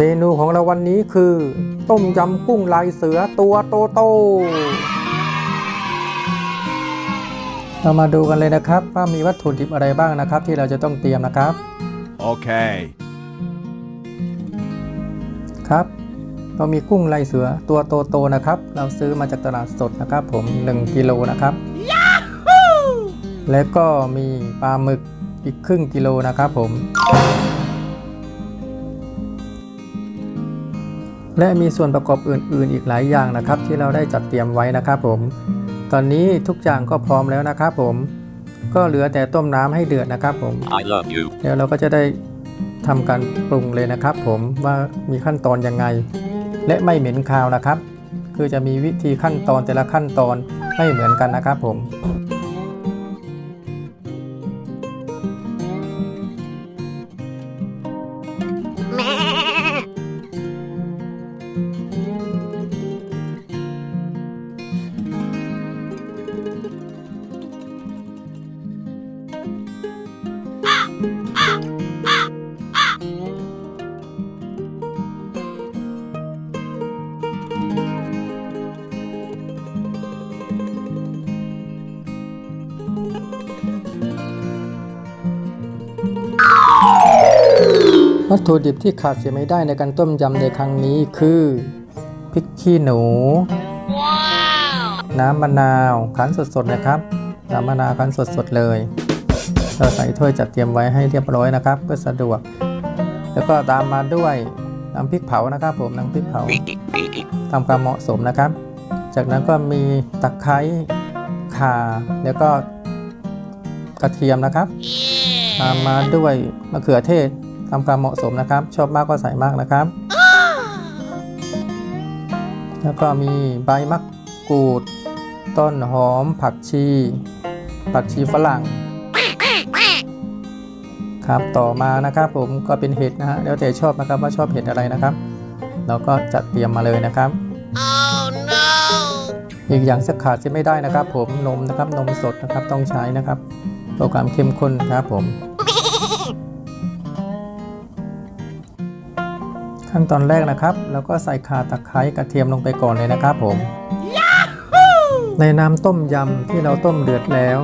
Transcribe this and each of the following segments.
เมนูของเราวันนี้คือ ต้มยำกุ้งลายเสือตัวโตโต เรามาดูกันเลยนะครับ ว่ามีวัตถุดิบอะไรบ้างนะครับ ที่เราจะต้องเตรียมนะครับ Okay. ครับ เรามีกุ้งลายเสือตัวโตโตๆนะครับ เราซื้อมาจากตลาดสดนะครับ ผม 1กิโลนะครับ และก็มีปลาหมึกอีกครึ่งกิโลนะครับผม และมีส่วนประกอบอื่น ๆ อีกหลายอย่างนะครับ ที่เราได้จัดเตรียมไว้นะครับผม ตอนนี้ทุกอย่างก็พร้อมแล้วนะครับผม ก็เหลือแต่ต้มน้ำให้เดือดนะครับผม I love you. เดี๋ยวเราก็จะได้ทำการปรุงเลยนะครับ ผมว่ามีขั้นตอนยังไง และไม่เหม็นคาวนะครับ คือจะมีวิธีขั้นตอนแต่ละขั้นตอนไม่เหมือนกันนะครับผม วัตถุดิบที่ขาดเสียไม่ได้ในการต้มยำในครั้งนี้คือพริกขี้หนู น้ำมะนาวคั้นสดๆนะครับ น้ำมะนาวคั้นสดๆเลย เราใส่ถ้วยจัดเตรียมไว้ให้เรียบร้อยนะครับเพื่อสะดวก แล้วก็ตามมาด้วยน้ำพริกเผานะครับ ผมน้ำพริกเผาตามความเหมาะสมนะครับ จากนั้นก็มีตะไคร้ข่าแล้วก็กระเทียมนะครับตามมาด้วยมะเขือเทศ ตามความเหมาะสมนะครับ ชอบมากก็ใส่มากนะครับ แล้วก็มีใบมะกรูด ต้นหอม ผักชี ผักชีฝรั่ง ครับต่อมานะครับผมก็เป็นเห็ดนะฮะแล้วแต่ชอบนะครับว่าชอบเห็ดอะไรนะครับ เราก็จัดเตรียมมาเลยนะครับอีกอย่างสักขาดจะไม่ได้นะครับ ผมนมนะครับนมสดนะครับต้องใช้นะครับเพื่อความเข้มข้นนะครับผม ขั้นตอนแรกนะครับเราก็ใส่ข่าตะไคร้กระเทียมลงไปก่อนเลยนะครับผมในน้ำต้มยำที่เราต้มเดือดแล้ว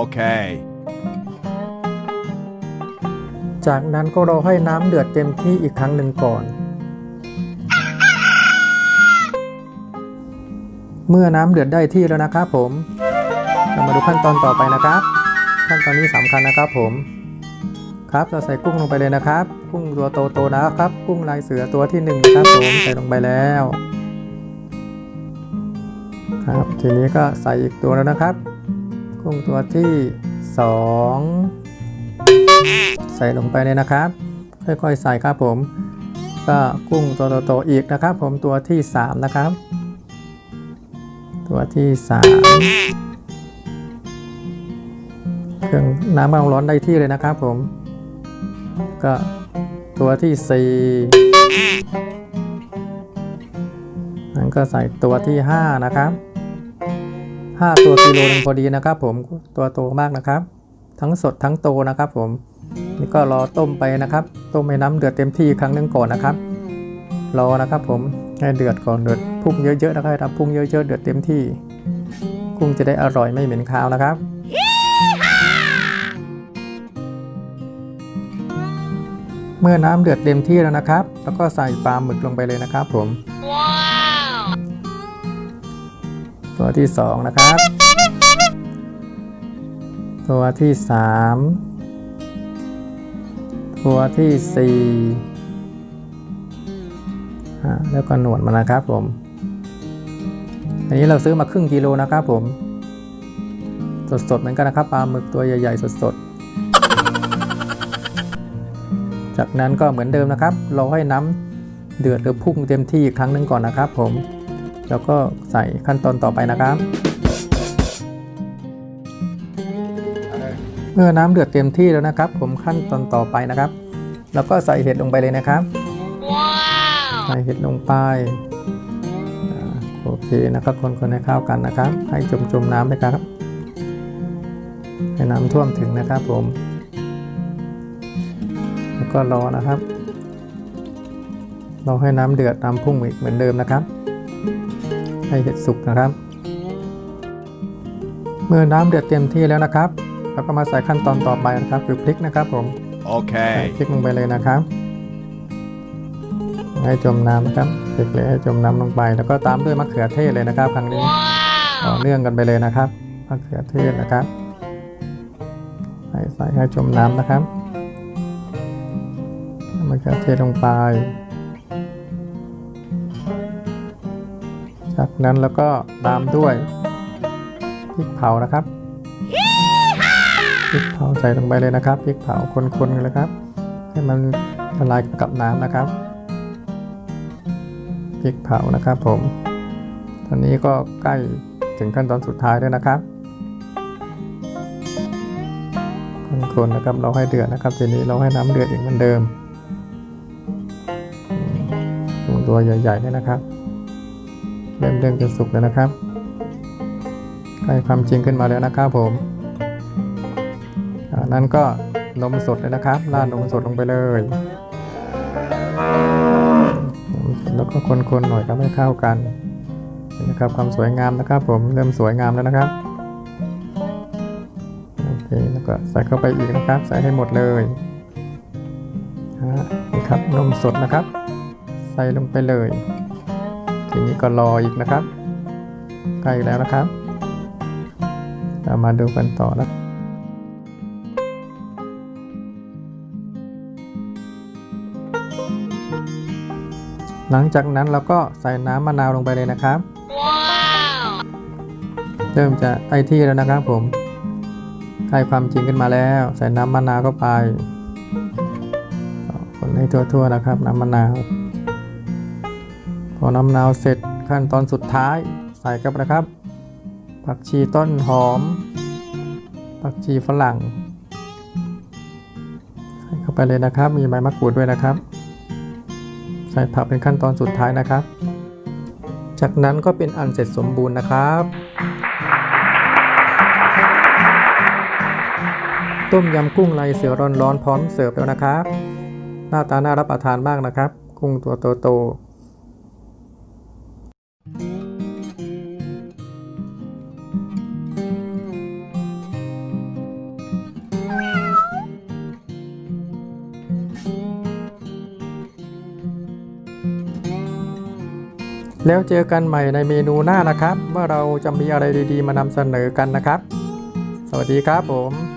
Okay. จากนั้นก็รอให้น้ำเดือดเต็มที่อีกครั้งหนึ่งก่อน เมื่อน้ำเดือดได้ที่แล้วนะครับผมเรามาดูขั้นตอนต่อไปนะครับ ขั้นตอนนี้สำคัญนะครับผม ครับเราใส่กุ้งลงไปเลยนะครับ กุ้งตัวโตๆนะครับ กุ้งลายเสือตัวที่หนึ่งนะครับผมใส่ลงไปแล้วครับทีนี้ก็ใส่อีกตัวแล้วนะครับ กุ้งตัวที่สองใส่ลงไปเลยนะครับ ค่อยๆใส่ครับผม ก็กุ้งตัวโตๆอีกนะครับ ผมตัวที่ 3 นะครับ ตัวที่ 3 เครื่องน้ำกำลังร้อนได้ที่เลยนะครับผม ก็ตัวที่ 4 นั้นก็ใส่ตัวที่ 5 นะครับ 5 ตัวกิโลนึงพอดีนะครับผมตัวโตมากนะครับ ทั้งสดทั้งโตนะครับผมนี่ก็รอต้มไปนะครับ ต้มให้น้ำเดือดเต็มที่ครั้งหนึงก่อนนะครับ รอนะครับผมให้เดือดก่อนเดือดพุ่งเยอะๆนะครับพุ่งเยอะๆเดือดเต็มที่ กุ้งจะได้อร่อยไม่เหม็นคาวนะครับ เมื่อน้ำเดือดเต็มที่แล้วนะครับ แล้วก็ใส่ปลาหมึกลงไปเลยนะครับ ผม ตัวที่สองนะครับ ตัวที่สามตัวที่สี่แล้วก็หนวดมันนะครับผม อันนี้เราซื้อมาครึ่งกิโลนะครับผม สดๆเหมือนกันนะครับปลาหมึกตัวใหญ่ๆสดๆ จากนั้นก็เหมือนเดิมนะครับ เราให้น้ำเดือดหรือพุ่งเต็มที่อีกครั้งหนึ่งก่อนนะครับผม แล้วก็ใส่ขั้นตอนต่อไปนะครับ เมื่อน้ำเดือดเต็มที่แล้วนะครับ ผมขั้นตอนต่อไปนะครับ แล้วก็ใส่เห็ดลงไปเลยนะครับใส่เห็ดลงไปโอเคนะครับ คนๆให้เข้ากันนะครับ ให้จมๆน้ำไปครับ ให้น้ำท่วมถึงนะครับผม แล้วก็รอนะครับเราให้น้ำเดือดน้ำพุ่งอีกเหมือนเดิมนะครับ ให้เห็ดสุกนะครับ เมื่อน้ำเดือดเต็มที่แล้วนะครับเราก็มาใส่ขั้นตอนต่อไปนะครับ คือพริกนะครับผมใส่ Okay. พริกลงไปเลยนะครับให้จมน้ำนะครับพริกเลยให้จมน้ำลงไป แล้วก็ตามด้วยมะเขือเทศเลยนะครับ ครั้งนี้ต่อเนื่องกันไปเลยนะครับมะเขือเทศนะครับ ใส่ใส่ให้จมน้ำนะครับ มะเขือเทศลงไป จากนั้นแล้วก็ตามด้วยพริกเผานะครับพริกเผาใส่ลงไปเลยนะครับพริกเผาคนๆกันเลยครับ ให้มันละลายกับน้ำนะครับพริกเผานะครับผม ตอนนี้ก็ใกล้ถึงขั้นตอนสุดท้ายแล้วนะครับ คนๆนะครับเราให้เดือดนะครับ ทีนี้เราให้น้ำเดือดอีกเหมือนเดิม ตัวใหญ่ๆเนี่ยนะครับเริ่มเริ่มจะสุกแล้วนะครับใกล้ความจริงขึ้นมาแล้วนะครับผมนั้นก็นมสดเลยนะครับราดนมสดลงไปเลยแล้วก็คนๆหน่อยครับให้เข้ากันนะครับความสวยงามนะครับ ผมเริ่มสวยงามแล้วนะครับโอเคแล้วก็ใส่เข้าไปอีกนะครับ ใส่ให้หมดเลยฮะนี่ครับนมสดนะครับ ส่ลงไปเลย ทีนี้ก็รออีกนะครับ ใกล้แล้วนะครับ เรามาดูกันต่อนะหลังจากนั้นเราก็ใส่น้ำมะนาวลงไปเลยนะครับ เริ่มจะไอที่แล้วนะครับผมใกล้ความจริงขึ้นมาแล้ว ใส่น้ำมะนาวเข้าไปคนให้ทั่วๆนะครับ น้ำมะนาว พอน้ำนาวเสร็จขั้นตอนสุดท้ายใส่กับนะครับ ผักชีต้นหอม ผักชีฝรั่ง ใส่เข้าไปเลยนะครับ มีใบมะกรูดด้วยนะครับ ใส่ผักเป็นขั้นตอนสุดท้ายนะครับ จากนั้นก็เป็นอันเสร็จสมบูรณ์นะครับ ต้มยำกุ้งลายเสือร้อนๆพร้อมเสิร์ฟแล้วนะครับ หน้าตาน่ารับประทานมากนะครับ กุ้งตัวโตๆ แล้วเจอกันใหม่ในเมนูหน้านะครับ ว่าเราจะมีอะไรดีๆมานำเสนอกันนะครับ สวัสดีครับผม